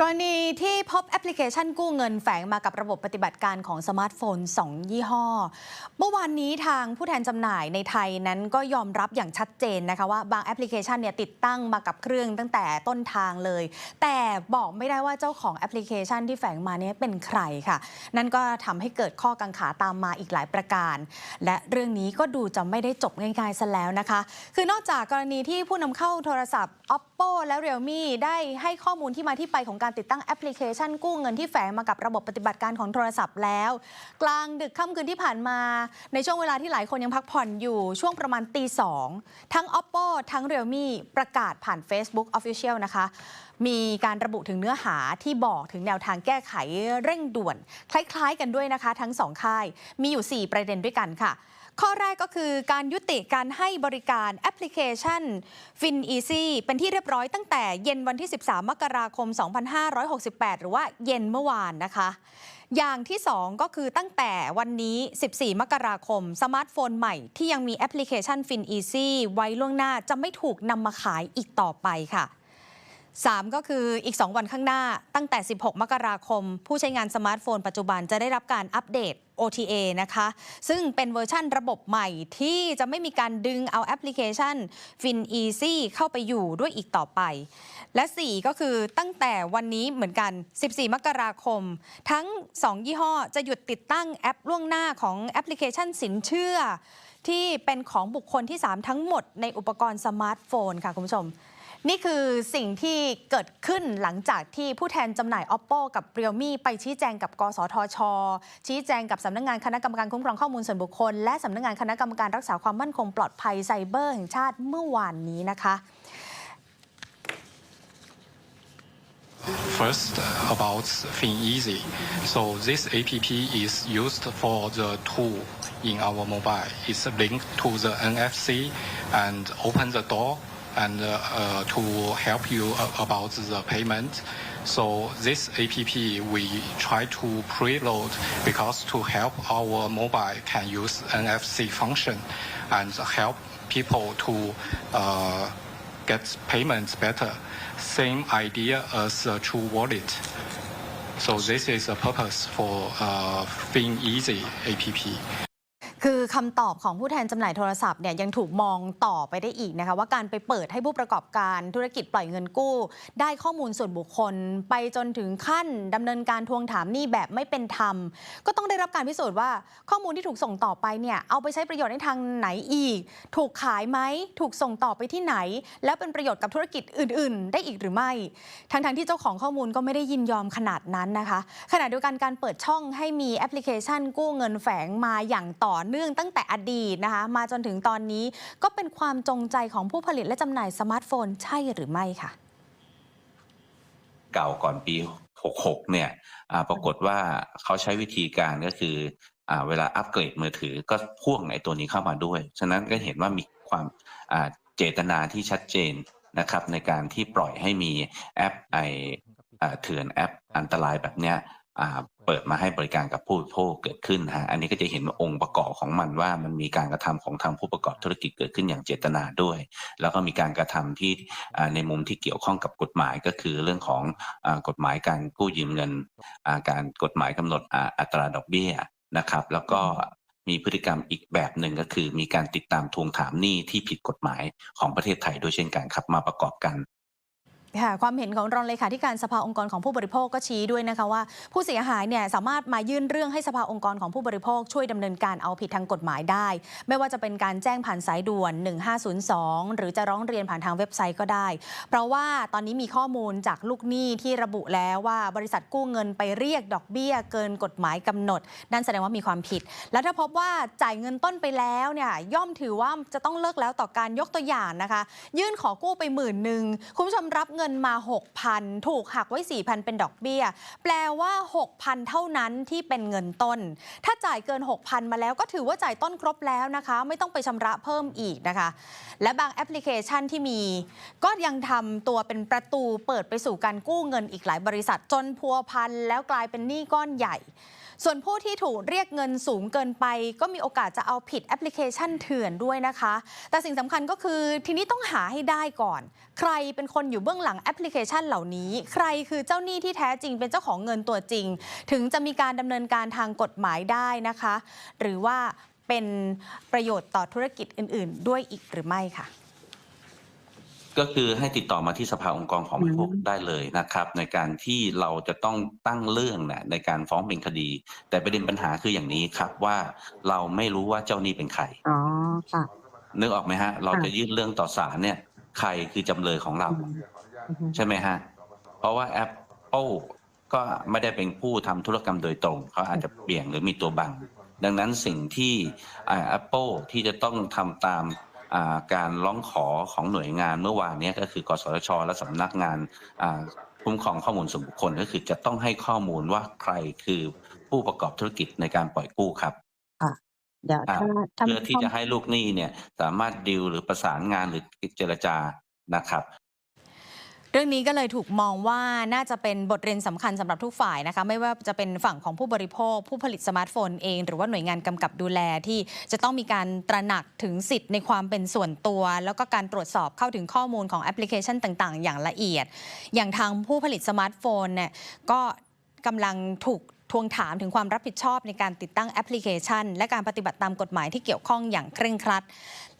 กรณีที่พบแอปพลิเคชันกู้เงินแฝงมากับระบบปฏิบัติการของสมาร์ทโฟน 2 ยี่ห้อ เมื่อวานนี้ทางผู้แทนจำหน่ายในไทยนั้นก็ยอมรับอย่างชัดเจนนะคะว่าบางแอปพลิเคชันเนี่ยติดตั้งมากับเครื่องตั้งแต่ต้นทางเลย แต่บอกไม่ได้ว่าเจ้าของแอปพลิเคชันที่แฝงมาเนี่ยเป็นใครค่ะ นั่นก็ทำให้เกิดข้อกังขาตามมาอีกหลายประการ และเรื่องนี้ก็ดูจะไม่ได้จบง่ายๆซะแล้วนะคะ คือนอกจากกรณีที่ผู้นำเข้าโทรศัพท์ Oppo และ Realme ได้ให้ข้อมูลที่มาที่ไปของการติดตั้งแอปพลิเคชันกู้เงินที่แฝงมากับระบบปฏิบัติการของโทรศัพท์แล้ว กลางดึกค่ำคืนที่ผ่านมา ในช่วงเวลาที่หลายคนยังพักผ่อนอยู่ช่วงประมาณตีสองทั้ง Oppo ทั้ง Realme ประกาศผ่าน Facebook Official นะคะ มีการระบุถึงเนื้อหาที่บอกถึงแนวทางแก้ไขเร่งด่วน คล้ายๆ กันด้วยนะคะ ทั้งสองค่ายมีอยู่ 4 ประเด็นด้วยกันค่ะ ข้อแรกก็คือการยุติการให้บริการแอปพลิเคชัน FinEasy เป็นที่เรียบร้อยตั้งแต่เย็นวันที่ 13 มกราคม 2568 หรือว่าเย็นเมื่อวานนะคะ อย่างที่ 2 ก็คือตั้งแต่วันนี้ 14 มกราคม สมาร์ทโฟนใหม่ที่ยังมีแอปพลิเคชัน FinEasy ไว้ล่วงหน้าจะไม่ถูกนำมาขายอีกต่อไปค่ะ 3 ก็คืออีก 2 วันข้างหน้าตั้งแต่ 16 มกราคม ผู้ใช้งานสมาร์ทโฟนปัจจุบันจะได้รับการอัปเดต OTA นะคะ ซึ่งเป็นเวอร์ชั่นระบบใหม่ที่จะไม่มีการดึงเอาแอปพลิเคชัน FinEasy เข้าไปอยู่ด้วยอีกต่อไป และ 4 ก็คือตั้งแต่วันนี้เหมือนกัน 14 มกราคม ทั้ง 2 ยี่ห้อจะหยุดติดตั้งแอปล่วงหน้าของแอปพลิเคชันสินเชื่อ ที่เป็นของบุคคลที่ 3 ทั้งหมดในอุปกรณ์สมาร์ทโฟนค่ะคุณผู้ชม นี่คือสิ่งที่เกิดขึ้นหลังจากที่ผู้แทนจำหน่าย Oppo กับ Realme ไปชี้แจงกับ กสทช ชี้แจงกับสำนักงานคณะกรรมการคุ้มครองข้อมูลส่วนบุคคล และสำนักงานคณะกรรมการรักษาความมั่นคงปลอดภัยไซเบอร์แห่งชาติเมื่อวานนี้นะคะ First, about FinEasy. So this app is used for the tool in our mobile. It's linked to the NFC and open the door and uh, uh, to help you a- about the payment. So this app we try to preload because to help our mobile can use NFC function and help people to uh, get payments better. Same idea as a True Wallet. So this is the purpose for uh, FinEasy app. คือคำตอบของผู้แทนจำหน่ายโทรศัพท์เนี่ยยังถูกมองต่อไปได้อีกนะคะว่าการไปเปิดให้ผู้ประกอบการธุรกิจปล่อยเงินกู้ ได้ข้อมูลส่วนบุคคล ไปจนถึงขั้นดำเนินการทวงถามหนี้แบบไม่เป็นธรรม ก็ต้องได้รับการพิสูจน์ว่าข้อมูลที่ถูกส่งต่อไปเนี่ยเอาไปใช้ประโยชน์ในทางไหนอีก ถูกขายไหมถูกส่งต่อไปที่ไหน แล้วเป็นประโยชน์กับธุรกิจอื่น ๆ ได้อีกหรือไม่ ทั้งๆที่เจ้าของข้อมูลก็ไม่ได้ยินยอมขนาดนั้นนะคะขณะเดียวกันการเปิดช่องให้มีแอปพลิเคชันกู้เงินแฝงมาอย่างต่อเนื่องนื่องตั้งแต่อดีตนะคะ มาจนถึงตอนนี้ก็เป็นความจงใจของผู้ผลิตและจำหน่ายสมาร์ทโฟนใช่หรือไม่ค่ะ เก่าก่อนปี 66 เนี่ยปรากฏว่าเขาใช้วิธีการก็คืออเวลาอัปเกรดมือถือก็พ่วงไอ้ตัวนี้เข้ามาด้วย ฉะนั้นก็เห็นว่ามีความเจตนาที่ชัดเจนนะครับในการที่ปล่อยให้มีแอปไอเถื่อนแอปอันตรายแบบเนี้ย เปิดมาให้บริการกับผู้บริโภคเกิดขึ้นฮะอันนี้ก็จะเห็นองค์ประกอบของมันว่ามันมีการกระทำของทางผู้ประกอบธุรกิจเกิดขึ้นอย่างเจตนาด้วย แล้วก็มีการกระทำที่ในมุมที่เกี่ยวข้องกับกฎหมายก็คือเรื่องของกฎหมายการกู้ยืมเงินการกฎหมายกำหนดอัตราดอกเบี้ยนะครับ แล้วก็มีพฤติกรรมอีกแบบหนึ่งก็คือ มีการติดตามทวงถามหนี้ที่ผิดกฎหมายของประเทศไทยด้วยเช่นกันครับมาประกอบกัน ค่ะความเห็นของรองเลขาธิการสภาองค์กรของผู้บริโภคก็ชี้ด้วยนะคะว่า ผู้เสียหายเนี่ยสามารถมายื่นเรื่องให้สภาองค์กรของผู้บริโภคช่วยดำเนินการเอาผิดทางกฎหมายได้ ไม่ว่าจะเป็นการแจ้งผ่านสายด่วน 1502 หรือจะร้องเรียนผ่านทางเว็บไซต์ก็ได้ เพราะว่าตอนนี้มีข้อมูลจากลูกหนี้ที่ระบุแล้วว่าบริษัทกู้เงินไปเรียกดอกเบี้ย เกินกฎหมายกำหนด นั่นแสดงว่ามีความผิด และถ้าพบว่าจ่ายเงินต้นไปแล้วเนี่ยย่อมถือว่าจะต้องเลิกแล้วต่อการยกตัวอย่างนะคะ ยื่นขอกู้ไปหมื่นหนึ่งคุณผู้ชมรับเงินินมา 6,000 ถูกหักไว้ 4,000 เป็นดอกเบี้ย แปลว่า 6,000 เท่านั้นที่เป็นเงินต้น ถ้าจ่ายเกิน 6,000 มาแล้วก็ถือว่าจ่ายต้นครบแล้วนะคะ ไม่ต้องไปชำระเพิ่มอีกนะคะ และบางแอปพลิเคชันที่มี ก็ยังทำตัวเป็นประตูเปิดไปสู่การกู้เงินอีกหลายบริษัทจนพัวพันแล้วกลายเป็นหนี้ก้อนใหญ่ ส่วนผู้ที่ถูกเรียกเงินสูงเกินไป ก็มีโอกาสจะเอาผิดแอปพลิเคชันเถื่อนด้วยนะคะ แต่สิ่งสำคัญก็คือทีนี้ต้องหาให้ได้ก่อน ใครเป็นคนอยู่เบื้องหลังแอปพลิเคชันเหล่านี้ ใครคือเจ้าหนี้ที่แท้จริงเป็นเจ้าของเงินตัวจริง ถึงจะมีการดำเนินการทางกฎหมายได้นะคะ หรือว่าเป็นประโยชน์ต่อธุรกิจอื่น ๆ ด้วยอีกหรือไม่ค่ะ ก็คือให้ติดต่อมาที่สภาองค์กรของบริโภคอืมได้เลยนะครับ ในการที่เราจะต้องตั้งเรื่องนะในการฟ้องเป็นคดี แต่ประเด็นปัญหาคืออย่างนี้ครับว่าเราไม่รู้ว่าเจ้าหนี้เป็นใครอ๋อค่ะนึกออกไหมฮะ เราค่ะจะยื่นเรื่องต่อศาลเนี่ยใครคือจำเลยของเราอืมใช่ไหมฮะ เพราะว่า Apple ก็ไม่ได้เป็นผู้ทำธุรกรรมโดยตรง เขาอาจจะเบี่ยงหรือมีตัวบัง ดังนั้นสิ่งที่อ่า Apple ที่จะต้องทำตามอ่า การร้องขอของหน่วยงานเมื่อวานเนี้ก็คือกสทช และสำนักงานอ่าคุ้มครองข้อมูลส่วนบุคคลก็คือจะต้องให้ข้อมูลว่าใครคือผู้ประกอบธุรกิจในการปล่อยกู้ครับเดี๋ยวอ่าถ้าถ้าเพื่อที่จะให้ลูกหนี้เนี่ยสามารถดิวหรือประสานงานหรือเจรจานะครับ เรื่องนี้ก็เลยถูกมองว่าน่าจะเป็นบทเรียนสำคัญสำหรับทุกฝ่ายนะคะไม่ว่าจะเป็นฝั่งของผู้บริโภค ผู้ผลิตสมาร์ทโฟนเอง หรือว่าหน่วยงานกำกับดูแลที่จะต้องมีการตระหนักถึงสิทธิ์ในความเป็นส่วนตัว แล้วก็การตรวจสอบเข้าถึงข้อมูลของแอปพลิเคชันต่างๆ อย่างละเอียด อย่างทางผู้ผลิตสมาร์ทโฟนเนี่ยก็กำลังถูก วงถามถึงความรับผิดชอบในการติดตั้งแอปพลิเคชัน และการปฏิบัติตามกฎหมายที่เกี่ยวข้องอย่างเคร่งครัด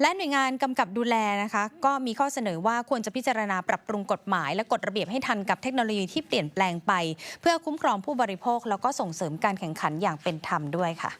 และหน่วยงานกำกับดูแลนะคะ ก็มีข้อเสนอว่าควรจะพิจารณาปรับปรุงกฎหมาย และกฎระเบียบให้ทันกับเทคโนโลยีที่เปลี่ยนแปลงไป เพื่อคุ้มครองผู้บริโภค แล้วก็ส่งเสริมการแข่งขันอย่างเป็นธรรมด้วยค่ะ